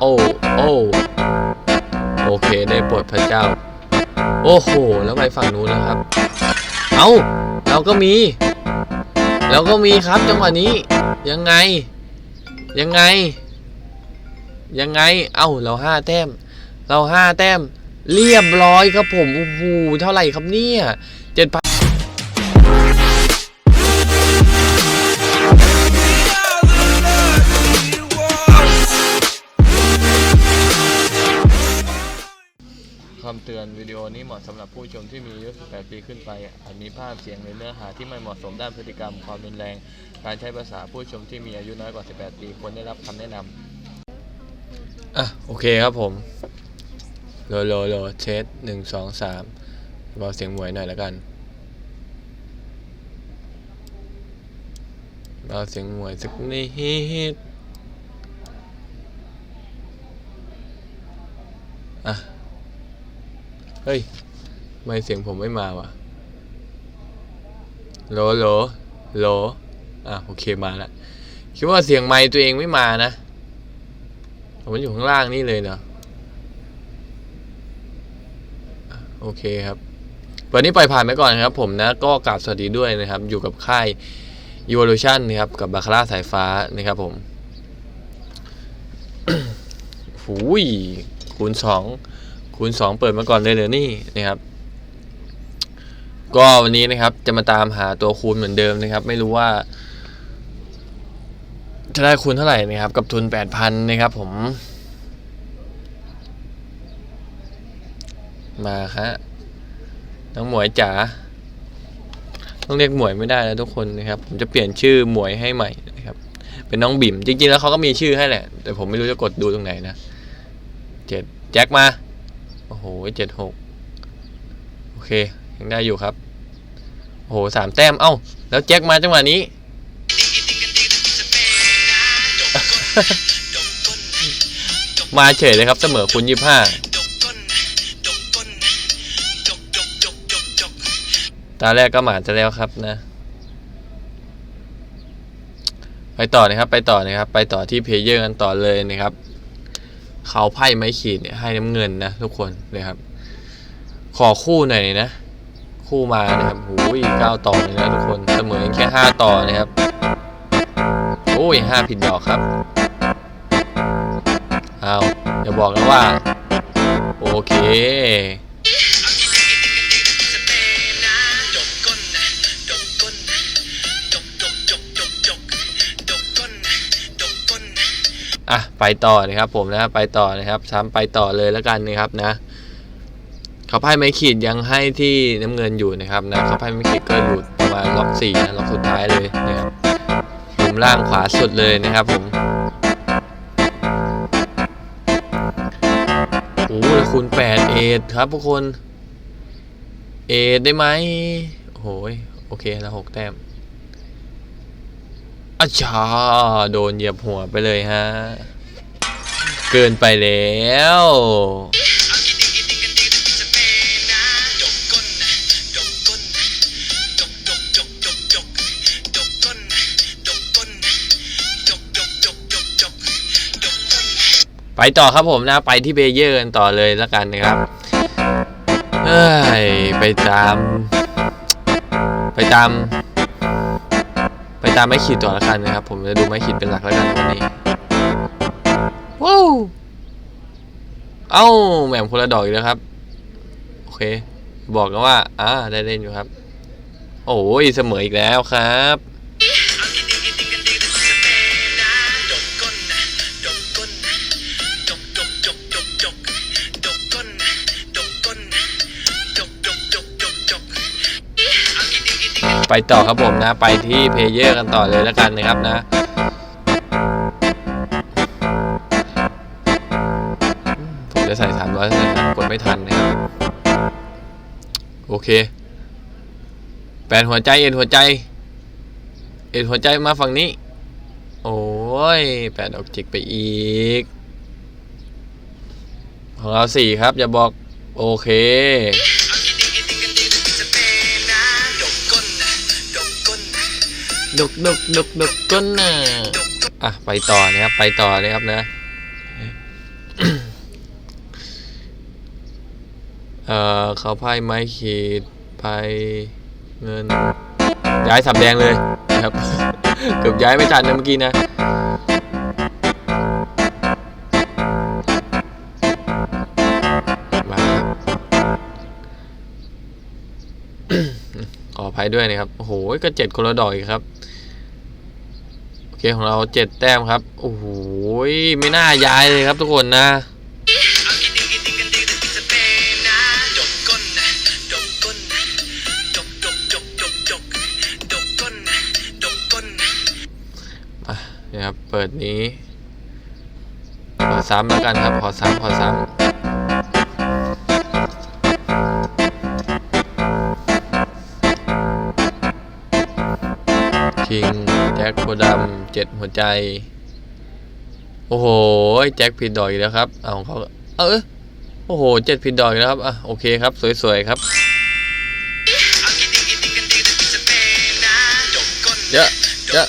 โอ้ โอ้ โอเค ได้โปรดพระเจ้า โอ้โห แล้วไปฝั่งนู้นแล้วครับ เอ้าเราก็มี เราก็มีครับจังหวะนี้ ยังไง ยังไง ยังไง เอ้า เราห้าแต้ม เราห้าแต้ม เรียบร้อยครับผม โอ้โห เท่าไหร่ครับเนี่ยเจ็ดพัน อนวิดีโอนี้เหมาะสำหรับผู้ชมที่มีอายุ 18 ปีขึ้นไป อาจมีภาพเสียงหรือเนื้อหาที่ไม่เหมาะสมด้านพฤติกรรม ความรุนแรง การใช้ภาษาผู้ชมที่มีอายุน้อยกว่า 18 ปีควรได้รับคำแนะนำอะโอเคครับผมโลโลโลเทสหนึ่งสองสามเบาเสียงหวยหน่อยแล้วกันเบาเสียงหวยสักนิดอะ เฮ้ยทำไม่เสียงผมไม่มาวะโหลโหลโหลอะโอเคมาละคิดว่าเสียงไมค์ตัวเองไม่มานะผมอยู่ข้างล่างนี่เลยเนาะอะโอเคครับ วันนี้ปล่อยผ่านไปก่อนนะครับ ผมนะก็กราบสวัสดีด้วยนะครับ อยู่กับค่าย Evolution นะครับ กับบาคาร่าสายฟ้านะครับผมหูยคูณสอง คูณสองเปิดมาก่อนเลยเหรอนี่นะครับ ก็วันนี้นะครับจะมาตามหาตัวคูณเหมือนเดิมนะครับ ไม่รู้ว่า จะได้คูณเท่าไหร่นะครับ กับทุนแปดพันนะครับ ผม มาฮะน้องหมวยจ๋าต้องเรียกหมวยไม่ได้แล้วทุกคนนะครับ ผมจะเปลี่ยนชื่อหมวยให้ใหม่นะครับ เป็นน้องบิ่มจริงๆแล้วเขาก็มีชื่อให้แหละ แต่ผมไม่รู้จะกดดูตรงไหนนะเจ็ดแจ็คมา โอ้โหเจ็ดหกโอเค ยังได้อยู่ครับโอ้โหสามแต้ม เอ้า แล้วแจ็คมาจังหวะนี้ มาเฉยเลยครับเสมอคุณยี่ห้าตาแรกก็หมาจะแล้วครับนะ ไปต่อนะครับ ไปต่อนะครับ ไปต่อที่เพลเยอร์กันต่อเลยนะครับ เขาไพ่ไม้ขีดเนี่ยให้น้ำเงินนะทุกคนนะครับ ขอคู่หน่อยนะ คู่มานะครับหูยเก้าต่อเลยนะทุกคนเสมอแค่ห้าต่อนะครับโอ้ยห้าผิดดอกครับเอาอย่าบอกนะว่า โอเค อะไปต่อนะครับผมนะไปต่อนะครับซ้ำไปต่อเลยแล้วกันนะครับนะเขาไพ่ไม่ขีดยังให้ที่น้ำเงินอยู่นะครับนะเขาไพ่ไม่ขีดก็อยู่ประมาณล็อกสี่นะล็อกสุดท้ายเลยนะครับมุมล่างขวาสุดเลยนะครับผมโอ้คูณแปดเอทครับทุกคนเอทได้ไหมโอ้ยโอเคแล้วหกแต้ม อาชาโดนเหยียบหัวไปเลยฮะ เกินไปแล้วไปต่อครับผมนะไปที่เบเยอร์กันต่อเลยแล้วกันนะครับเอ้ยไปตาม ไปตาม ไปตามไม้ขีดต่อแล้วกันนะครับ ผมจะดูไม้ขีดเป็นหลักแล้วกันวันนี้ว้าวเอ้าแหม่มคนละดอกอีกแล้วครับ โอเค บอกกันว่า อ่าได้เล่นอยู่ครับ โอ้ยเสมออีกแล้วครับ ไปต่อครับผมนะ ไปที่เพเยอร์กันต่อเลยแล้วกันนะครับนะผมจะใส่สามร้อยเลยนะกดไม่ทันนะครับ โอเคแปดหัวใจเอ็นหัวใจ เอ็นหัวใจมาฝั่งนี้ โอ้ยแปดดอกจิกไปอีก ของเราสี่ครับ อย่าบอก โอเค ดุกดุกดุกดุกก้นน่ะอะไปต่อนะครับไปต่อเลยครับนะเอ่อเขาไพ่ไม้ขีดไพ่เงิน ย้ายสับแดงเลยนะครับเกือบย้ายไม่ทันนะเมื่อกี้นะมาขออภัยด้วยนะครับ โอ้โห ก็เจ็ดคนละดอกกครับ คของเราเจ็ดแต้มครับ โอ้โหไม่น่าย้ายเลยครับทุกคนนะมานี่ยครับเปิดนี้ ขอซ้ำแล้วกันครับ ขอซ้ำขอซ้ำคิงแจ็คโพธิ์ดำ เจ็ดหัวใจ โอ้โห แจ็คผิดดอกอีกแล้วครับ เอาของเขาเออโอ้โหเจ็ดผิดดอกอีกแล้วครับ อะ โอเคครับ สวย ๆ ครับ เยอะเยอะ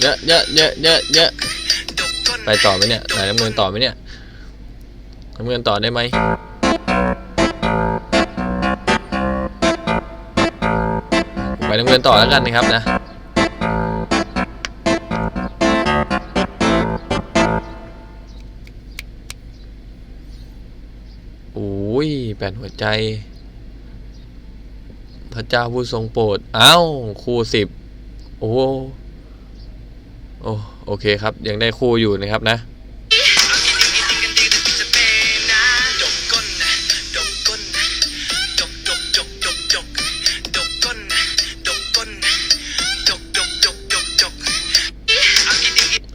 เยอะเยอะเยอะเยอะเยอะไปต่อไหมเนี่ย ไหนน้ำเงินต่อไหมเนี่ยน้ำเงินต่อได้ไหมไปน้ำเงินต่อแล้วกันนะครับนะ อ้ยแปดหัวใจ พระเจ้าผู้ทรงโปรดอ้าวคู่สิบโอ้โอ้โอเคครับ ยังได้คู่อยู่นะครับนะ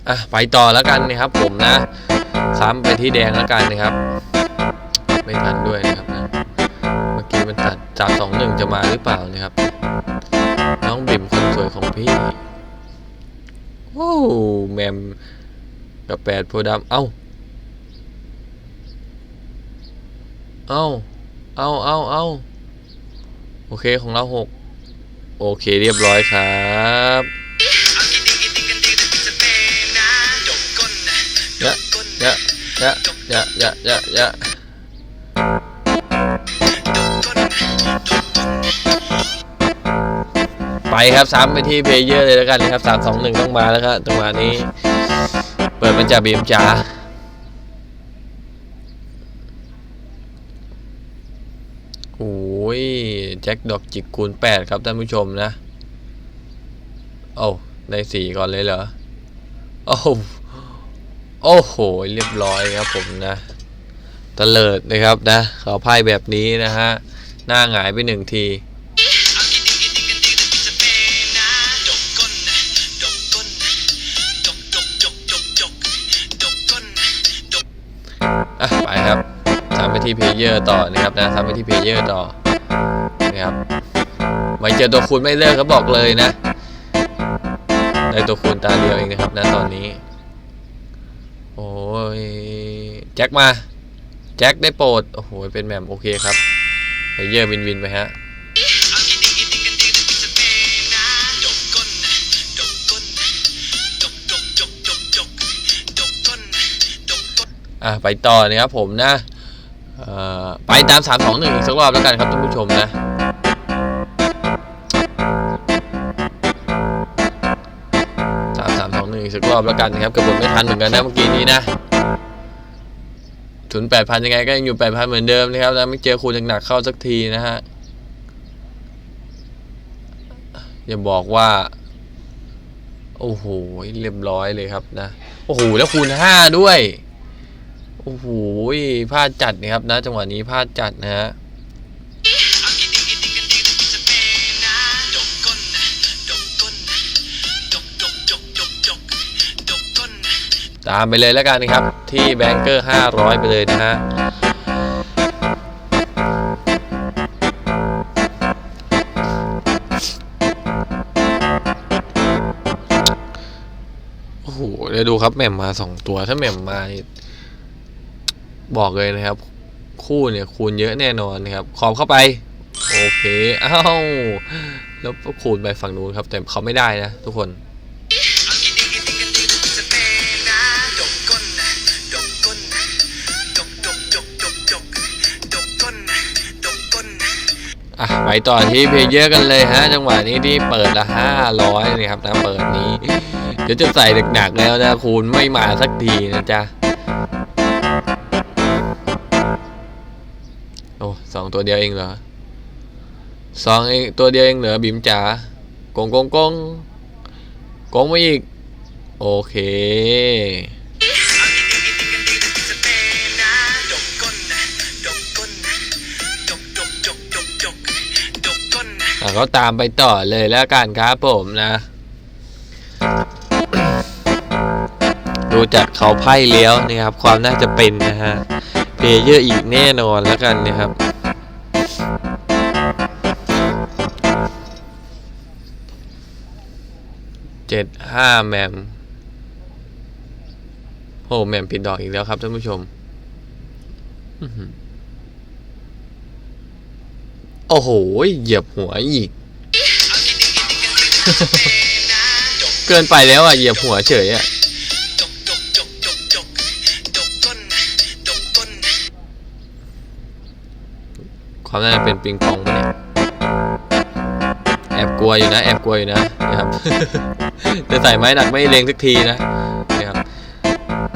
อะไปต่อแล้วกันนะครับผมนะ ซ้ำไปที่แดงแล้วกันนะครับ ไม่ทันด้วยนะครับ เมื่อกี้มันตัดจากสองหนึ่งจะมาหรือเปล่านะครับ น้องบิ่มคนสวยของพี่โอ้แมมกับแปดโพดำเอ้า เอ้า เอ้า เอ้า เอ้า โอเคของเราหกโอเคเรียบร้อยครับยะเยอะเยอะเยอะเยอะเยอะเยอะ ไปครับซ้ำไปที่เพเยอร์เลยแล้วกันนะครับสามสองหนึ่งต้องมาแล้วครับจังหวะนี้ เปิดมันจะบีมจ๋าโอ้ยแจ็คดอกจิกคูณแปดครับท่านผู้ชมนะโอ้ได้สี่ก่อนเลยเหรอโอ้โอ้โห เรียบร้อยครับผมนะตะเลิดนะครับนะเขาพ่แบบนี้นะฮะ หน้าหงายไปหนึ่งที ไปที่เพลเยอร์ต่อนะครับนะทำไปที่เพลเยอร์ต่อนะครับไม่เจอตัวคูณไม่เลิกเขาบอกเลยนะได้ตัวคูณตาเดียวเองนะครับนะตอนนี้ โอ้ยแจ็คมา แจ็คได้โปรด โอ้โห เป็นแหม่มโอเคครับเพลเยอร์วินวินไปฮะอะไปต่อนะครับผมนะ ไปตาม 3 2 1อีกสักรอบแล้วกันครับท่านผู้ชมนะสามสามสองหนึ่งอีกสักรอบแล้วกันนะครับกระบวนไม่ทันเหมือนกันนะเมื่อกี้นี้นะทุนแปดพันยังไงก็ยังอยู่แปดพันเหมือนเดิมนะครับแล้วไม่เจอคูณหนักๆเข้าสักทีนะฮะอย่าบอกว่า โอ้โหเรียบร้อยเลยครับนะ โอ้โห แล้วคูณห้าด้วย โอ้โหพลาดจัดนะครับนะจังหวะนี้พลาดจัดนะฮะตามไปเลยแล้วกันนะครับ ที่แบงเกอร์ 500 ไปเลยนะฮะโอ้โหเดี๋ยวดูครับแหม่มมาสองตัวถ้าแหม่มมานี่ บอกเลยนะครับ คู่เนี่ยคูณเยอะแน่นอนนะครับ ขอบเข้าไป โอเคอ้าวแล้วคูณไปฝั่งนู้นครับ แต่เขาไม่ได้นะทุกคนอะไปต่อที่เพเยอร์กันเลยฮะ จังหวะนี้ที่เปิดละห้าร้อยนะครับนะเปิดนี้ เดี๋ยวจะใส่หนักๆแล้วนะคูณไม่มาสักทีนะจ๊ะ สองตัวเดียวเองเหรอสองเองตัวเดียวเองเหรอบิมจ๋ากงกงกงกงมาอีก โอเคอะก็ตามไปต่อเลยแล้วกันครับผมนะ ดูจากเขาไพ่เลี้ยวนะครับ ความน่าจะเป็นนะฮะ เพลเยอร์อีกแน่นอนแล้วกันนะครับเจ็ดห้าแมมโอ้แมมผิดดอกอีกแล้วครับท่านผู้ชมโอ้โห เหยียบหัวอีก เกินไปแล้วอะ เหยียบหัวเฉยอะ ความน่าจะเป็นปิงปองปเนี่ยแอบกลัวอยู่นะ แอบกลัวอยู่นะนะครับจะใส่ไม้หนักไม่เลงสักทีนะนะครับ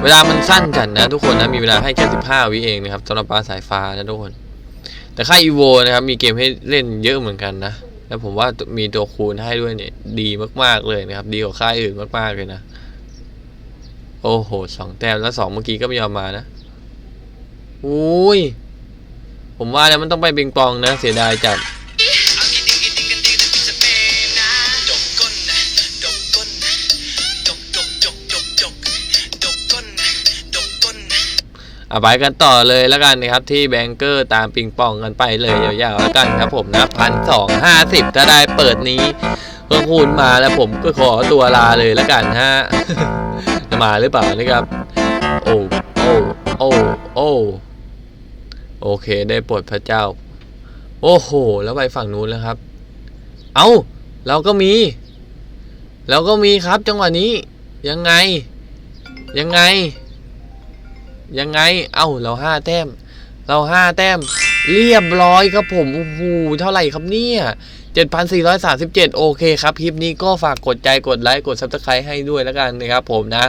เวลามันสั้นจัดนะ ทุกคนนะมีเวลาให้แค่15วิเองนะครับสำหรับปลาสายฟ้านะทุกคน แต่ค่ายอีโวนะครับมีเกมให้เล่นเยอะเหมือนกันนะแล้วผมว่ามีตัวคูณให้ด้วยเนี่ยดีมากๆเลยนะครับ ดีกว่าค่ายอื่นมากๆเลยนะ โอ้โหสองแต้มแล้วสองเมื่อกี้ก็ไม่ยอมมานะอุ้ย ผมว่าแล้วมันต้องไปปิงปองนะ เสียดายจัดอะไปกันต่อเลยแล้วกันนะครับที่แบงเกอร์ตามปิงปองกันไปเลยยาวๆแล้วกันครับผมนะพันสองห้าสิบถ้าได้เปิดนี้เพิ่งคูณมาแล้วผมก็ขอตัวลาเลยแล้วกันฮะจะมาหรือเปล่านะครับ โอ้โอ้โอ้โอ้ โอเค ได้โปรดพระเจ้า โอ้โห แล้วไปฝั่งนู้นแล้วครับ เอ้าเราก็มี เราก็มีครับ จังหวะนี้ ยังไง ยังไง ยังไง เอ้าเราห้าแต้ม เราห้าแต้ม เรียบร้อยครับผม โอ้โห เท่าไหร่ครับเนี่ย เจ็ดพันสี่ร้อยสาสิบเจ็ดโอเคครับ คลิปนี้ก็ฝากกดใจกดไลค์กดซับสไครต์ให้ด้วยแล้วกันนะครับผมนะ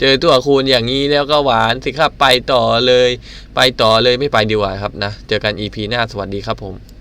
เจอตัวคูณอย่างนี้แล้วก็หวานสิครับไปต่อเลย ไปต่อเลยไม่ไปดีกว่าครับนะ เจอกัน EP หน้าสวัสดีครับผม